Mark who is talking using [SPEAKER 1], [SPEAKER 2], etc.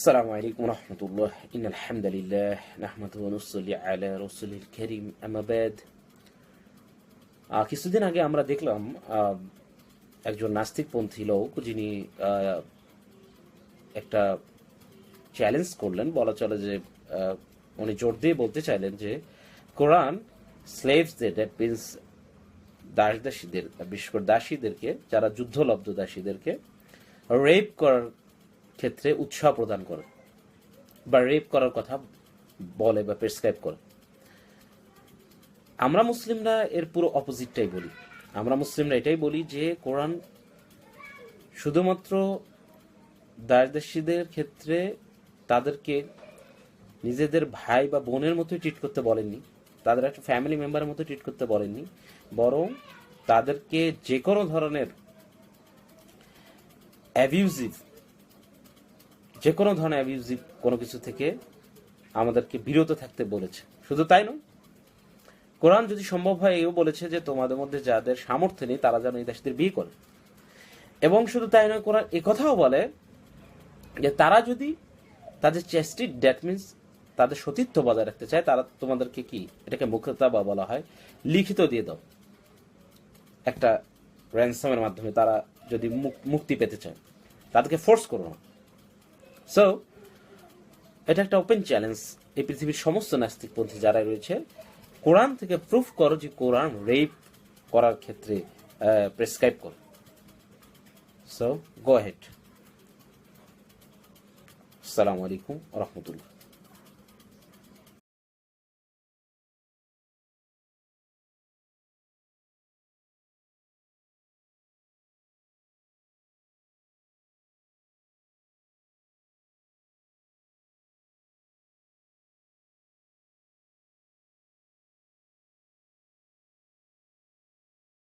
[SPEAKER 1] السلام عليكم ورحمة الله إن الحمد لله نحمده ونصلي على رسوله الكريم أما بعد আহ, কিছুদিন আগে আমরা দেখলাম আহ, একজন নাস্তিকপন্থী লোক যিনি আহ, একটা চ্যালেঞ্জ করলেন বলা চলে যে আহ, উনি জোর দিয়ে বলতে চাইলেন যে কোরআন স্লেভসদের দ্যাট মিনস দাস দাসীদের বিশেষ করে দাসীদেরকে যারা যুদ্ধলব্ধ দাসীদেরকে রেপ করার ক্ষেত্রে উৎসাহ প্রদান করে বা রেপ করার কথা বলে বা প্রেসক্রাইব করে। আমরা মুসলিমরা এর পুরো অপোজিটটাই বলি। আমরা মুসলিমরা এটাই বলি যে কোরআন শুধুমাত্র দাসদাসীদের ক্ষেত্রে তাদেরকে নিজেদের ভাই বা বোনের মতোই ট্রিট করতে বলেননি, তাদের একটা ফ্যামিলি মেম্বারের মতো ট্রিট করতে বলেননি, বরং তাদেরকে যে কোনো ধরনের অ্যাবিউজিভ যে কোনো ধরনের অ্যাবিউজিভ কোনো কিছু থেকে আমাদেরকে বিরত থাকতে বলেছে। শুধু তাই নয়, কোরআন যদি সম্ভব হয়, এও বলেছে যে তোমাদের মধ্যে যাদের সামর্থ্য নেই, তারা যেন এই দেশদের বিয়ে করে। এবং শুধু তাই নয়, কোরআন কথাও বলে যে তারা যদি তাদের চেস্টিড ড্যাট মিনস তাদের সতীত্ব বজায় রাখতে চায়, তারা তোমাদেরকে কি এটাকে মুখ্যতা বা বলা হয়, লিখিত দিয়ে দাও। একটা র্যানসামের মাধ্যমে তারা যদি মুক- মুক্তি পেতে চায়, তাদেরকে ফোর্স করো না। সো এটা একটা ওপেন চ্যালেঞ্জ এই পৃথিবীর সমস্ত নাস্তিকপন্থী যারা রয়েছে, কোরআন থেকে প্রুফ করো যে কোরআন রেপ করার ক্ষেত্রে প্রেসক্রাইব করো। সো গো হেড আসসালামু আলাইকুম রহমতুল্লাহ